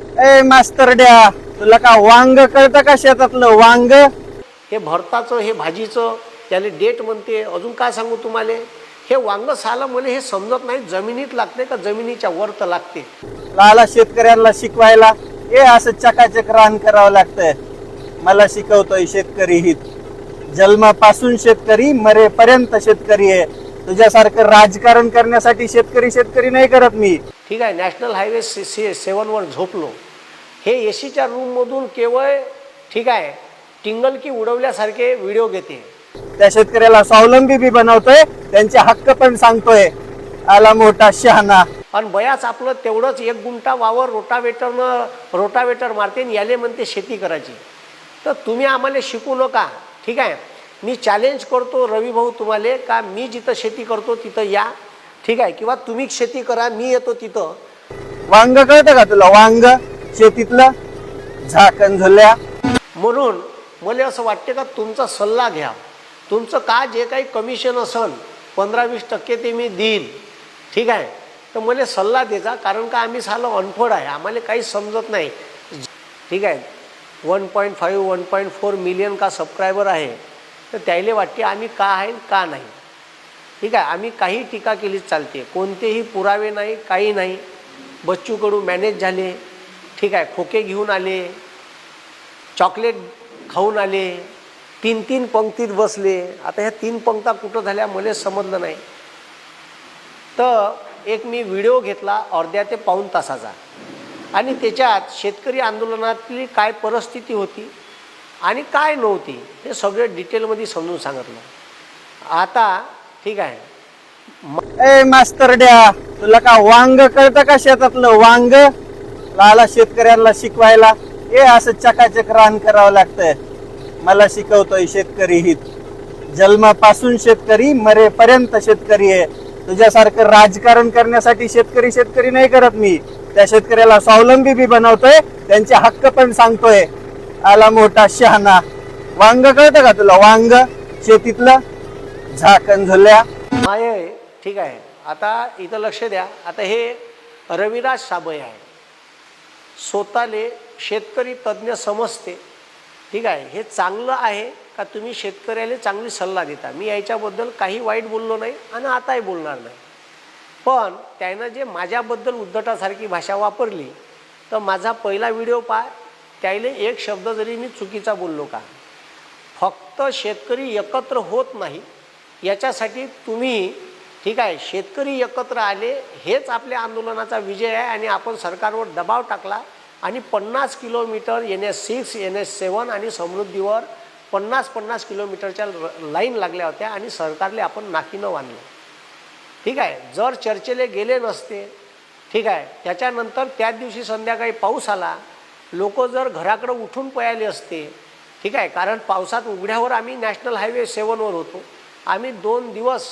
ए मास्तरड्या तुला का वांग कळतं का शेतातलं वांग? हे भरताचं हे भाजीचं त्याला डेट म्हणते अजून काय सांगू तुम्हाला? हे वांग साला मला हे समजत नाही जमिनीत लागते का जमिनीच्या वर तर लागते? लाला शेतकऱ्यांना शिकवायला हे असं चकाचक रान करावं लागतंय. मला शिकवतोय शेतकरी हित. जन्मापासून शेतकरी मरेपर्यंत शेतकरी आहे. तुझ्यासारखं राजकारण करण्यासाठी शेतकरी शेतकरी नाही करत मी. ठीक आहे नॅशनल हायवे से से सेवनवर झोपलो. हे ए सीच्या रूममधून केवळ ठीक आहे टिंगल की उडवल्यासारखे व्हिडिओ घेते. त्या शेतकऱ्याला स्वावलंबी बी बनवतोय त्यांचे हक्क पण सांगतोय. आला मोठा शहाणा. आणि बयाच आपलं तेवढंच एक गुंठा वावर रोटावेटरनं रोटावेटर मारते आणि याले म्हणते शेती करायची. तर तुम्ही आम्हाला शिकू नका ठीक आहे. मी चॅलेंज करतो रवी भाऊ तुम्हाला का मी जिथं शेती करतो तिथं या. ठीक आहे? किंवा तुम्ही शेती करा मी येतो तिथं. वांग कळतं का तुला? वांग शेतीतलं झाकण झुल्या. म्हणून मला असं वाटते का तुमचा सल्ला घ्या. तुमचं का जे काही कमिशन असेल पंधरा वीस टक्के ते मी देईल ठीक आहे? तर मला सल्ला द्यायचा कारण का आम्ही सालं अनफोड आहे आम्हाला काही समजत नाही. ठीक आहे? One point five one point four million का सबस्क्रायबर आहे? तर त्याला वाटते आम्ही का आहे का नाही. ठीक आहे आम्ही काही टीका केलीच चालते. कोणतेही पुरावे नाही काही नाही. बच्चू कडू मॅनेज झाले. ठीक आहे खोके घेऊन आले. चॉकलेट खाऊन आले. तीन तीन पंक्तीत बसले. आता ह्या तीन पंक्ता कुठं झाल्या मला समजलं नाही. तर एक मी व्हिडिओ घेतला अर्ध्या ते पाऊण तासाचा. आणि त्याच्यात शेतकरी आंदोलनातली काय परिस्थिती होती? आणि काय नव्हती हे सगळं डिटेलमध्ये समजून सांगितलं. आता ठीक आहे. ए मास्तर ड्या तुला का वांग कळतं का शेतातलं वांग? लाला शेतकऱ्यांना शिकवायला. हे असं चकाचक रान करावं लागतंय. मला शिकवतोय शेतकरी हित. जन्मापासून शेतकरी मरेपर्यंत शेतकरी आहे. तुझ्यासारखं राजकारण करण्यासाठी शेतकरी शेतकरी नाही करत मी. त्या शेतकऱ्याला स्वावलंबी बी बनवतोय त्यांचे हक्क पण सांगतोय. आला मोठा शहाणा. वांग कळतं का तुला? वांग शेतीतलं झाकण झुल्या माय ठीक आहे. आता इथं लक्ष द्या. आता हे रविराज साबळे आहे. स्वतःले शेतकरी तज्ज्ञ समजते. ठीक आहे. हे चांगलं आहे का तुम्ही शेतकऱ्याला चांगली सल्ला देता? मी याच्याबद्दल काही वाईट बोललो नाही आणि आताही बोलणार नाही. पण त्यानं जे माझ्याबद्दल उद्धटासारखी भाषा वापरली तर माझा पहिला व्हिडिओ पाय त्याईले एक शब्द जरी मी चुकीचा बोललो का फक्त शेतकरी एकत्र होत नाही याच्यासाठी तुम्ही ठीक आहे शेतकरी एकत्र आले हेच आपल्या आंदोलनाचा विजय आहे आणि आपण सरकारवर दबाव टाकला आणि पन्नास kilometre N S six N S seven आणि समृद्धीवर पन्नास पन्नास किलोमीटरच्या लाईन लागल्या होत्या आणि सरकारले आपण नाकीनं बांधलं ठीक आहे जर चर्चेले गेले नसते ठीक आहे त्याच्यानंतर त्याच दिवशी संध्याकाळी पाऊस आला लोक जर घराकडं उठून पळाले असते ठीक आहे कारण पावसात उघड्यावर आम्ही नॅशनल हायवे सेवनवर होतो. आम्ही दोन दिवस